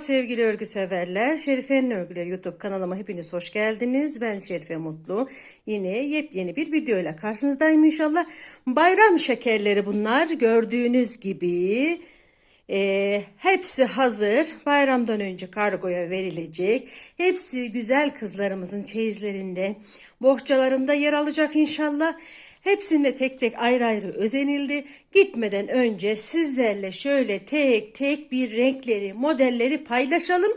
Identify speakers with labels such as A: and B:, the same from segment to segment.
A: sevgili örgü severler. Şerife'nin Örgüleri YouTube kanalıma hepiniz hoş geldiniz. Ben Şerife Mutlu. Yine yepyeni bir videoyla karşınızdayım inşallah. Bayram şekerleri bunlar. Gördüğünüz gibi e, hepsi hazır. Bayramdan önce kargoya verilecek. Hepsi güzel kızlarımızın çeyizlerinde, bohçalarında yer alacak inşallah. Hepsinde tek tek ayrı ayrı özenildi. Gitmeden önce sizlerle şöyle tek tek bir renkleri, modelleri paylaşalım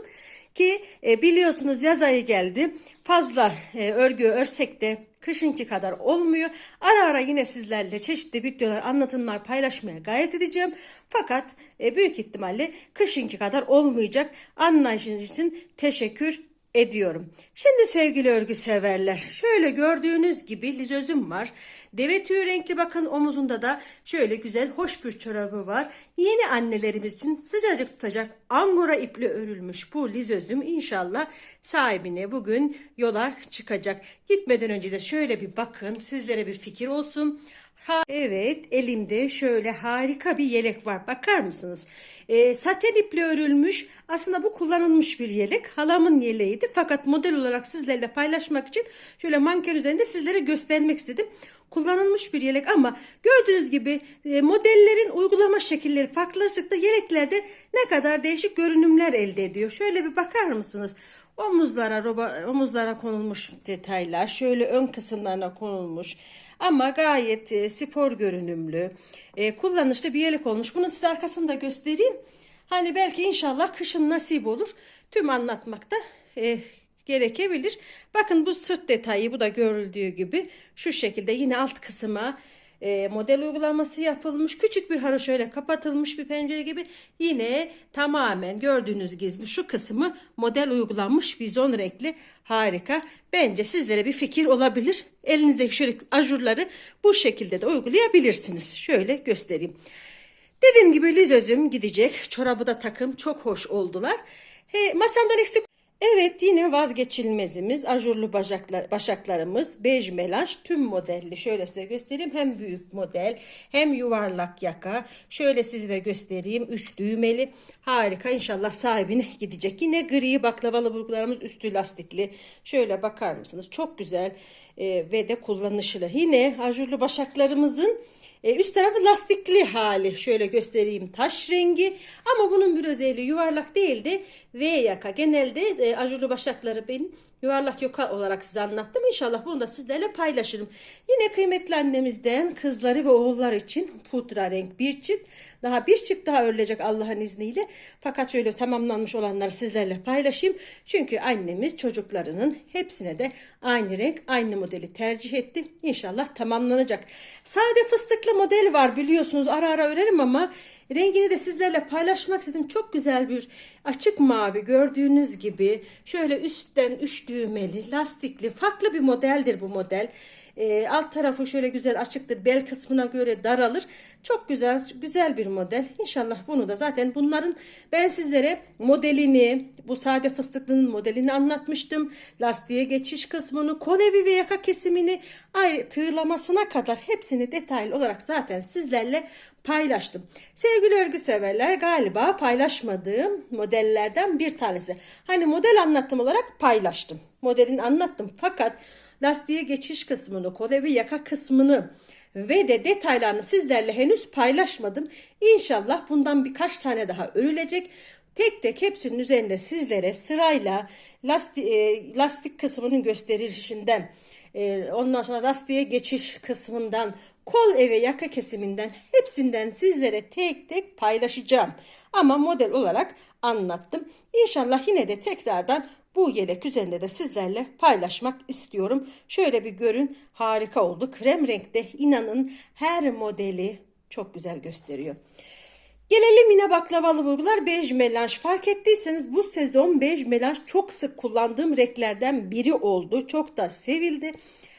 A: ki e, biliyorsunuz yaz ayı geldi. Fazla e, örgü örsek de kışınki kadar olmuyor. Ara ara yine sizlerle çeşitli videolar, anlatımlar paylaşmaya gayret edeceğim. Fakat e, büyük ihtimalle kışınki kadar olmayacak. Anlayışınız için teşekkür ediyorum. Şimdi sevgili örgü severler şöyle gördüğünüz gibi lizözüm var. Deve tüyü renkli bakın omuzunda da şöyle güzel hoş bir çorabı var. Yeni annelerimiz için sıcacık tutacak angora iple örülmüş bu lizözüm inşallah sahibine bugün yola çıkacak. Gitmeden önce de şöyle bir bakın sizlere bir fikir olsun. Ha, evet elimde şöyle harika bir yelek var. Bakar mısınız? E, saten iple örülmüş. Aslında bu kullanılmış bir yelek. Halamın yeleğiydi. Fakat model olarak sizlerle paylaşmak için şöyle manken üzerinde sizlere göstermek istedim. Kullanılmış bir yelek ama gördüğünüz gibi e, modellerin uygulama şekilleri farklılaştıkça yeleklerde ne kadar değişik görünümler elde ediyor. Şöyle bir bakar mısınız? Omuzlara, roba, omuzlara konulmuş detaylar, şöyle ön kısımlarına konulmuş ama gayet e, spor görünümlü, e, kullanışlı bir yelek olmuş. Bunu size arkasını da göstereyim. Hani belki inşallah kışın nasip olur. Tüm anlatmakta e, gerekebilir. Bakın bu sırt detayı bu da görüldüğü gibi şu şekilde yine alt kısma e, model uygulaması yapılmış. Küçük bir haro şöyle kapatılmış bir pencere gibi. Yine tamamen gördüğünüz gibi şu kısmı model uygulanmış vizon renkli harika. Bence sizlere bir fikir olabilir. Elinizdeki şöyle ajurları bu şekilde de uygulayabilirsiniz. Şöyle göstereyim. Dediğim gibi lizözüm gidecek. Çorabı da takım çok hoş oldular. He, masamdan eksik Evet yine vazgeçilmezimiz ajurlu bacaklar, başaklarımız bej melanj tüm modelli. Şöyle size göstereyim hem büyük model hem yuvarlak yaka. Şöyle size de göstereyim üç düğmeli. Harika inşallah sahibine gidecek. Yine gri baklavalı burgularımız üstü lastikli. Şöyle bakar mısınız? Çok güzel e, ve de kullanışlı. Yine ajurlu başaklarımızın e, üst tarafı lastikli hali. Şöyle göstereyim taş rengi. Ama bunun bir özelliği yuvarlak değildi. V yaka. Genelde e, ajurlu başakları benim yuvarlak yoka olarak size anlattım. İnşallah bunu da sizlerle paylaşırım. Yine kıymetli annemizden kızları ve oğullar için pudra renk bir çift. Daha bir çift daha örülecek Allah'ın izniyle. Fakat şöyle tamamlanmış olanları sizlerle paylaşayım. Çünkü annemiz çocuklarının hepsine de aynı renk, aynı modeli tercih etti. İnşallah tamamlanacak. Sade fıstıklı model var biliyorsunuz. Ara ara örerim ama rengini de sizlerle paylaşmak istedim. Çok güzel bir açık mavi gördüğünüz gibi. Şöyle üstten üç düğmeli, lastikli, farklı bir modeldir bu model. E, alt tarafı şöyle güzel açıktır. Bel kısmına göre daralır. Çok güzel güzel bir model. İnşallah bunu da zaten bunların ben sizlere modelini bu sade fıstıklının modelini anlatmıştım. Lastiğe geçiş kısmını, kolevi ve yaka kesimini ayrı tığlamasına kadar hepsini detaylı olarak zaten sizlerle paylaştım. Sevgili örgü severler galiba paylaşmadığım modellerden bir tanesi. Hani model anlattım olarak paylaştım. Modelini anlattım fakat lastiğe geçiş kısmını, kolevi yaka kısmını ve de detaylarını sizlerle henüz paylaşmadım. İnşallah bundan birkaç tane daha örülecek. Tek tek hepsinin üzerinde sizlere sırayla lastik, e, lastik kısmının gösterilişinden, e, ondan sonra lastiğe geçiş kısmından, kol eve yaka kesiminden hepsinden sizlere tek tek paylaşacağım. Ama model olarak anlattım. İnşallah yine de tekrardan bu yelek üzerinde de sizlerle paylaşmak istiyorum. Şöyle bir görün harika oldu. Krem renkte inanın her modeli çok güzel gösteriyor. Gelelim yine baklavalı burgular bej melanj. Fark ettiyseniz bu sezon bej melanj çok sık kullandığım renklerden biri oldu. Çok da sevildi.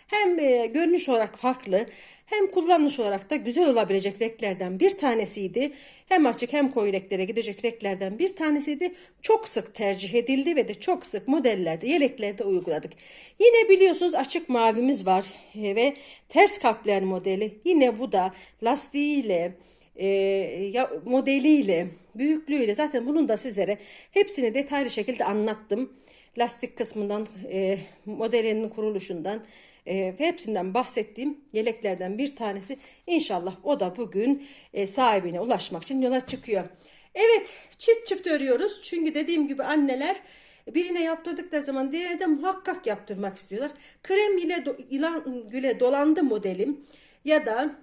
A: Hem e, görünüş olarak farklı hem kullanış olarak da güzel olabilecek renklerden bir tanesiydi. Hem açık hem koyu renklere gidecek renklerden bir tanesiydi. Çok sık tercih edildi ve de çok sık modellerde, yeleklerde uyguladık. Yine biliyorsunuz açık mavimiz var ve ters kapler modeli. Yine bu da lastiğiyle, e, ya, modeliyle, büyüklüğüyle zaten bunun da sizlere hepsini detaylı şekilde anlattım. Lastik kısmından, e, modelinin kuruluşundan e, hepsinden bahsettiğim yeleklerden bir tanesi. İnşallah o da bugün e, sahibine ulaşmak için yola çıkıyor. Evet çift çift örüyoruz. Çünkü dediğim gibi anneler birine yaptırdıkları zaman diğerine de muhakkak yaptırmak istiyorlar. Krem ile do- ilan güle dolandı modelim ya da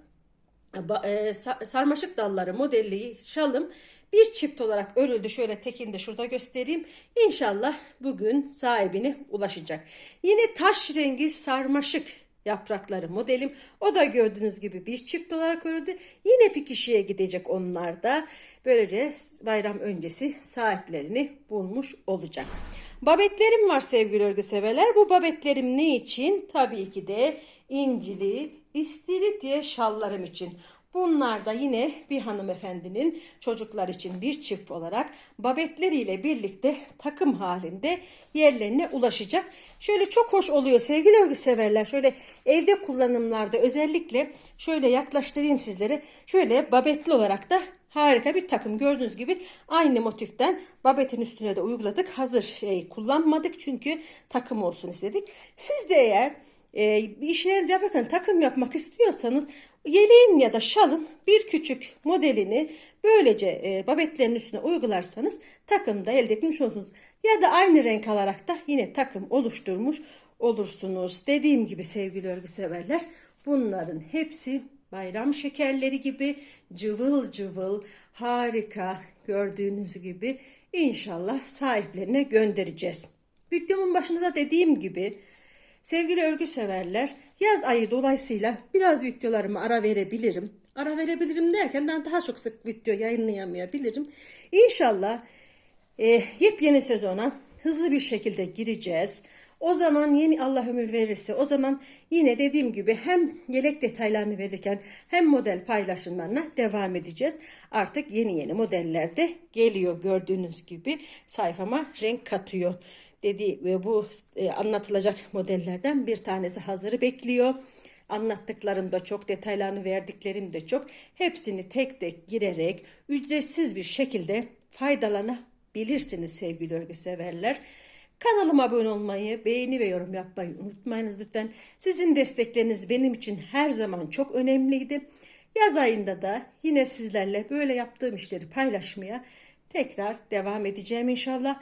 A: e, sa- sarmaşık dalları modelli şalım bir çift olarak örüldü. Şöyle tekini de şurada göstereyim. İnşallah bugün sahibine ulaşacak. Yine taş rengi sarmaşık yaprakları modelim. O da gördüğünüz gibi bir çift olarak örüldü. Yine bir kişiye gidecek onlar da. Böylece bayram öncesi sahiplerini bulmuş olacak. Babetlerim var sevgili örgü severler. Bu babetlerim ne için? Tabii ki de incili, istiridye şallarım için. Bunlar da yine bir hanımefendinin çocuklar için bir çift olarak babetleriyle birlikte takım halinde yerlerine ulaşacak. Şöyle çok hoş oluyor sevgili örgü severler. Şöyle evde kullanımlarda özellikle şöyle yaklaştırayım sizlere. Şöyle babetli olarak da Harika bir takım gördüğünüz gibi aynı motiften babetin üstüne de uyguladık. Hazır şey kullanmadık çünkü takım olsun istedik. Siz de eğer e, bir işlerinizi yaparken takım yapmak istiyorsanız yeleğin ya da şalın bir küçük modelini böylece e, babetlerin üstüne uygularsanız takım da elde etmiş olursunuz. Ya da aynı renk alarak da yine takım oluşturmuş olursunuz. Dediğim gibi sevgili örgü severler bunların hepsi bayram şekerleri gibi cıvıl cıvıl harika gördüğünüz gibi inşallah sahiplerine göndereceğiz. Videomun başında da dediğim gibi sevgili örgü severler yaz ayı dolayısıyla biraz videolarımı ara verebilirim. Ara verebilirim derken ben daha çok sık video yayınlayamayabilirim. İnşallah e, yepyeni sezona hızlı bir şekilde gireceğiz. O zaman yeni Allah ömür verirse o zaman yine dediğim gibi hem yelek detaylarını verirken hem model paylaşımlarına devam edeceğiz. Artık yeni yeni modeller de geliyor gördüğünüz gibi sayfama renk katıyor. Dedi ve bu e, anlatılacak modellerden bir tanesi hazırı bekliyor. Anlattıklarım da çok, detaylarını verdiklerim de çok. Hepsini tek tek girerek ücretsiz bir şekilde faydalanabilirsiniz sevgili örgü severler. Kanalıma abone olmayı, beğeni ve yorum yapmayı unutmayınız lütfen. Sizin destekleriniz benim için her zaman çok önemliydi. Yaz ayında da yine sizlerle böyle yaptığım işleri paylaşmaya tekrar devam edeceğim inşallah.